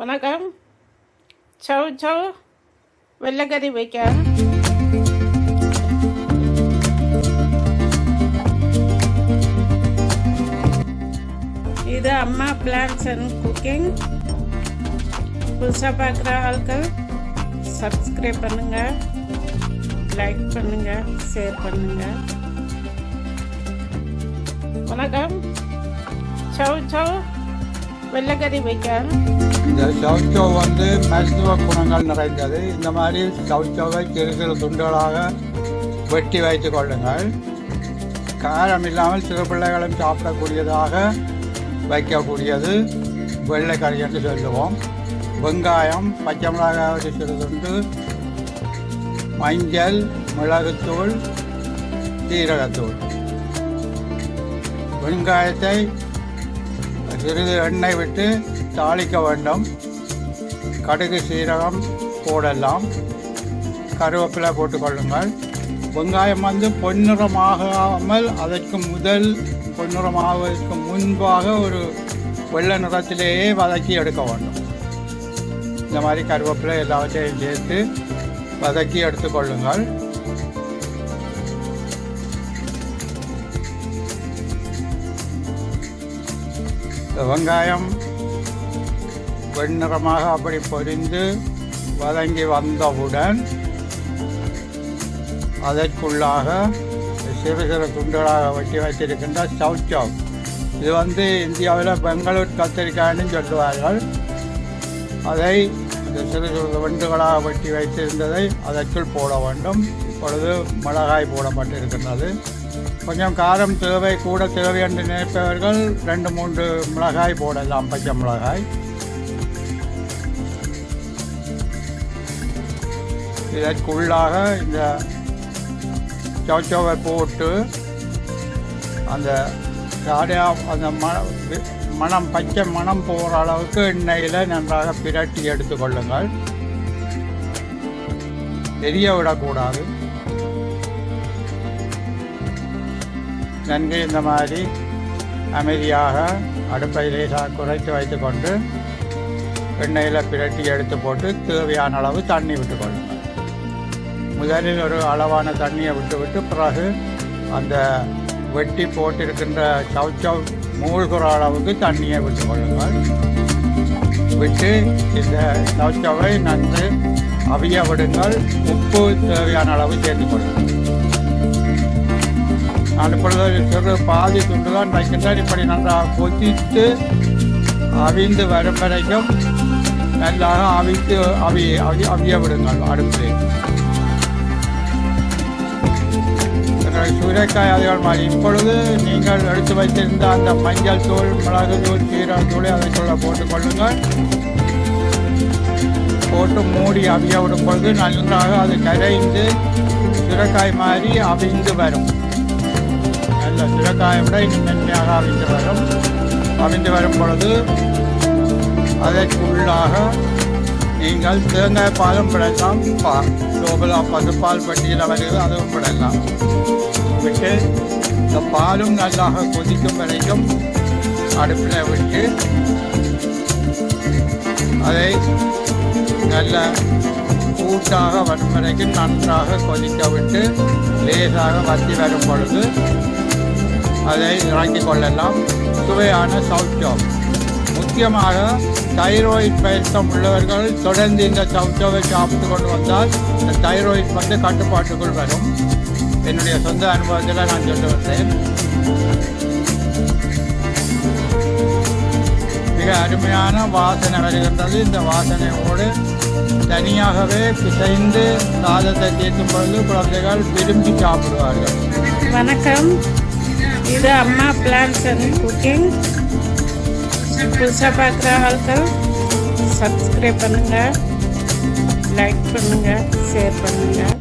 வணக்கம். சௌ சௌ வெள்ளைக்கறி வைக்க. இது அம்மா பிளான்ஸ் அண்ட் குக்கிங் புதுசாக பார்க்குற ஆட்கள் சப்ஸ்கிரைப் பண்ணுங்கள் லைக் பண்ணுங்கள் ஷேர் பண்ணுங்கள் வணக்கம். சௌ சௌ வெள்ளைக்கறி வைக்க. இந்த சவுச்சோ வந்து மருத்துவ குணங்கள் நிறைந்தது. இந்த மாதிரி சவுச்சோவை சிறு சிறு துண்டுகளாக வெட்டி வைத்துக் கொள்ளுங்கள். காரம் இல்லாமல் சிறு பிள்ளைகளும் சாப்பிடக்கூடியதாக வைக்கக்கூடியது. வெள்ளைக்கறி என்று சொல்லுவோம். வெங்காயம் பச்சை மிளகாய் ஒரு சிறு துண்டு மஞ்சள் மிளகுத்தூள் சீரகத்தூள். வெங்காயத்தை சிறிது எண்ணெய் விட்டு தாளிக்க வேண்டும். கடுகு சீரகம் போடலாம். கருவேப்பிலை போட்டுக்கொள்ளுங்கள் வெங்காயம் வந்து பொன்னிறமாகாமல் அதற்கு முதல் பொன்னிறமாவதற்கு முன்பாக ஒரு வெள்ளை நிறத்திலேயே வதக்கி எடுக்க வேண்டும். இந்த மாதிரி கருவேப்பிலை எல்லாவற்றையும் சேர்த்து வதக்கி எடுத்துக்கொள்ளுங்கள் இந்த வெங்காயம் வெண்ணிறமாக அப்படி பொரிந்து வதங்கி வந்தவுடன் அதற்குள்ளாக சிறு சிறு துண்டுகளாக வெட்டி வைத்திருக்கின்ற சவுச்சவ் இது வந்து இந்தியாவில் பெங்களூர் கத்திரிக்காய்னு சொல்லுவார்கள். அதை இந்த சிறு சிறு வெண்டுகளாக வெட்டி வைத்திருந்ததை அதற்குள் போட வேண்டும். இப்பொழுது மிளகாய் போடப்பட்டிருக்கின்றது. கொஞ்சம் காரம் தேவை கூட தேவை என்று நினைப்பவர்கள் ரெண்டு மூன்று மிளகாய் போடலாம் பச்சை மிளகாய். இதற்குள்ளாக இந்த சௌச்சவை போட்டு அந்த சாடையா அந்த மணம் மனம் பச்சை மணம் போகிற அளவுக்கு எண்ணெயில் நன்றாக பிரட்டி எடுத்துக்கொள்ளுங்கள். தெரிய விடக்கூடாது. நன்கு இந்த மாதிரி அமைதியாக அடுப்பை லேசாக குறைத்து வைத்துக்கொண்டு எண்ணெயில் பிரட்டி எடுத்து போட்டு தேவையான அளவு தண்ணி விட்டுக்கொள்ளுங்கள் முதலில் ஒரு அளவான தண்ணியை விட்டு விட்டு பிறகு அந்த வெட்டி போட்டிருக்கின்ற சவுச்சவ் மூழ்கிற அளவுக்கு தண்ணியை விட்டுக்கொள்ளுங்கள். விட்டு இந்த சவுச்சவை நன்கு அவிய விடுங்கள். உப்பு தேவையான அளவு சேர்த்துக் கொள்ளுங்கள் நான் இப்பொழுது பாதி துண்டு தான் இப்படி நன்றாக கொதித்து அவிந்து வரும் வரைக்கும் நன்றாக அவித்து அவி அவி அவிய விடுங்கள் அடுப்பு எங்களை சூறைக்காய் மாதிரி இப்பொழுது நீங்கள் எடுத்து வைத்திருந்த அந்த மஞ்சள் தூள் மிளகு தூள் சீரக தூளை போட்டுக் கொள்ளுங்கள். போட்டு மூடி அவிய விடும் பொழுது நன்றாக அது கரைந்து சுரைக்காய் மாதிரி அவிந்து வரும். நல்ல சுரைக்காயை விட இன்னும் மென்மையாக அமைந்து வரும். அமைந்து வரும் பொழுது அதற்குள்ளாக நீங்கள் தேங்காய் பாலும் விடலாம். பா சோபலா பசுப்பால் பட்டியலில் வருகிறது அதுவும் விடலாம். விட்டு இந்த பாலும் நல்லாக கொதிக்கும் வரைக்கும் அடுப்பில் விட்டு அதை நல்ல கூட்டாக வரும் வரைக்கும் நன்றாக கொதிக்க விட்டு லேசாக வத்தி வரும் பொழுது அதை இறக்கிக் கொள்ளலாம். சுவையான சவுச்சோம் முக்கியமாக தைராய்டு பயிற்சம் உள்ளவர்கள் தொடர்ந்து இந்த சவுச்சோவை சாப்பிட்டு கொண்டு வந்தால் இந்த தைராய்டு வந்து கட்டுப்பாட்டுக்குள் வரும். என்னுடைய சொந்த அனுபவத்தில் நான் சொல்ல வந்தேன். மிக அருமையான வாசனை வருகின்றது. இந்த வாசனையோடு தனியாகவே பிசைந்து சாதத்தை தீர்க்கும் பொழுது குழந்தைகள் விரும்பி சாப்பிடுவார்கள். வணக்கம். இது அம்மா பிளான்ஸ் அண்ட் குக்கிங் புதுசாக பார்க்குற ஆள்கள் சப்ஸ்கிரைப் பண்ணுங்கள் லைக் பண்ணுங்கள் ஷேர் பண்ணுங்கள்